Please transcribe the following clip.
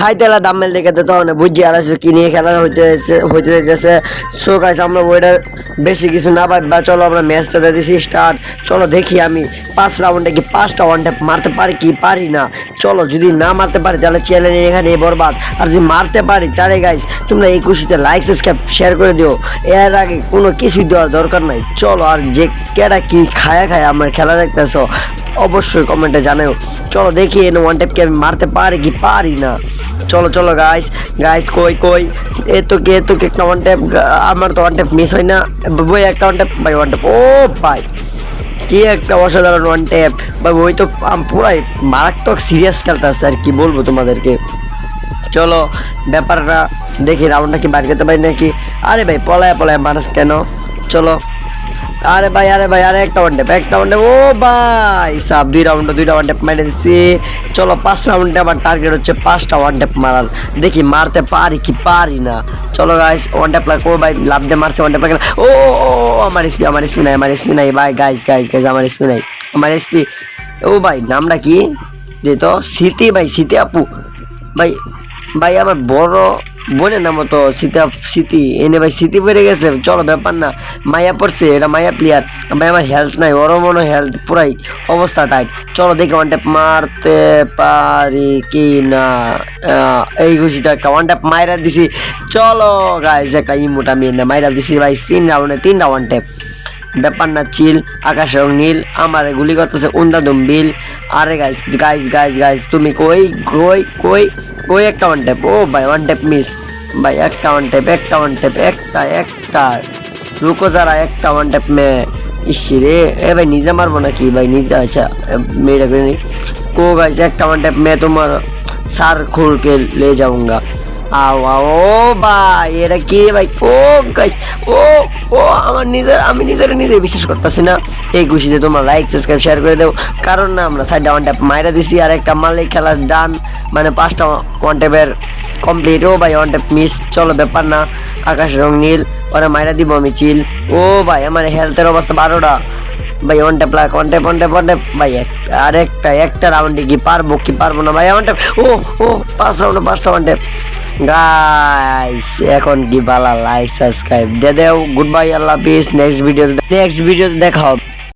High তেলা দামেল দেখে তো আর কি নিয়ে খেলা হইতে হইতে যাচ্ছে সো গাইস আমরা বেশি কিছু না ভাববা চলো আমরা ম্যাচটা দিয়েছি স্টার্ট চলো দেখি আমি পাঁচ রাউন্ডে কি পাঁচটা ওয়ান মারতে পারি কি পারি না। চলো যদি না মারতে পারি তাহলে চ্যালেঞ্জ এখানে বরবাদ। আর যদি মারতে পারি তাহলে গাইস তোমরা এই খুশিতে লাইক সাবস্ক্রাইব শেয়ার করে দিও। এর আগে কোনো কিছুই দেওয়ার দরকার নাই। চলো আর যে কেটা কি খায়া খায় আমার খেলা দেখতেছো অবশ্যই কমেন্টে জানাও। চলো দেখি এনে ওয়ান ট্যাপকে আমি মারতে পারি কি পারি না। চলো চলো গাইস গাইস কই কই? এ তো কে তো একটা ওয়ান ট্যাপ আমার তো ওয়ান ট্যাপ মিস হয় না। বই একটা ওয়ান ট্যাপ ভাই ওয়ান ট্যাপ ও ভাই, কি একটা অসাধারণ ওয়ান ট্যাপ ভাই ওই তো পুরাই মারাত্মক সিরিয়াস খেলতে খেলতেছে আর কি বলব তোমাদেরকে। চলো, ব্যাপারটা দেখি রাউন্ডটা কি বাইর করতে পারি নাকি? আরে ভাই, পলায় পলায় মানুষ কেন? চলো। আরে ভাই আরে ভাই, আরে একটা ওয়ান ট্যাপ একটা ওয়ান ও ভাই, সাব, দুই রাউন্ডে দুইটা ওয়ান ট্যাপ মেরে দিচ্ছি চলো, পাঁচ রাউন্ডে আমার টার্গেট হচ্ছে পাঁচটা ওয়ান ট্যাপ মারার। দেখি মারতে পারি কি পারি না। চলো গাইস ওয়ান ট্যাপ লাগ ও ভাই, লাভ দিয়ে মারছে ওয়ান ট্যাপ লাগে ও আমার এসপি আমার এসপি নাই, আমার এসপি নাই। ভাই গাইস গাইস গাইস আমার এসপি নাই। আমার এসপি ও ভাই, নামটা কি? যে তো, স্মৃতি ভাই, স্মৃতি আপু। ভাই ভাই আমার বড় বোনের নাম তো সীতা স্মৃতি এনে ভাই স্মৃতি বেড়ে গেছে, চলো ব্যাপার না, মায়া পড়ছে এটা মায়া প্লেয়ার ভাই আমার হেলথ নাই, ওরও মনে হেলথ পুরাই অবস্থা টাইট চলো দেখি ওয়ান ট্যাপ মারতে পারি কি না এই খুশিটা ওয়ান ট্যাপ মাইরা দিছি, চলো গাইজ একটা ইমোটা আমি এনে মাইরা দিছি, ভাই, তিন রাউন্ডে তিনটা ওয়ান ট্যাপ ব্যাপার না চিল আকাশ রং নীল, আমার গুলি করতেছে, উন্দা দুম্বিল আরে গাইস গাইস গাইস গাইস তুমি কই কই কই কই একটা ওয়ান ট্যাপ ও ভাই ওয়ান ট্যাপ মিস ভাই একটা ওয়ান ট্যাপ একটা ওয়ান ট্যাপ একটা একটা রুকো যারা একটা ওয়ান ট্যাপ মে ইসি রে এ ভাই নিজে মারবো নাকি ভাই নিজে আচ্ছা মেয়েটা করে নি কো গাইস একটা ওয়ান ট্যাপ মে তোমার সার খুলকে ले जाऊंगा আও আও ও ভাই, এটা কি ভাই? ও গাইস ও ও, আমার নিজের, আমি নিজের নিজে বিশ্বাস করতেছি না। এই খুশিতে তোমরা লাইক সাবস্ক্রাইব শেয়ার করে দেও। কারণ না, আমরা সাইড ওয়ান ট্যাপ মাইরা দিছি আর একটা মালিক খেলার ডান মানে পাঁচটা ওয়ান ট্যাপের কমপ্লিট ও ভাই ওয়ান ট্যাপ মিস চলো ব্যাপার না। আকাশ রং নীল, ওরা মাইরা দিব আমি চিল ও ভাই, আমার হেলথের অবস্থা বারোটা। ভাই ওয়ান ট্যাপ লাগ one tap one tap one tap ভাই আর একটা একটা রাউন্ডে কি পারব কি পারব না? ভাই ওয়ান ট্যাপ ও ও, পাঁচ রাউন্ডে পাঁচটা ওয়ান ট্যাপ গাইস এখন কি বালা লাইক সাবস্ক্রাইব দে দেও। Good bye Allah peace next video next ভিডিওতে দেখা হবে।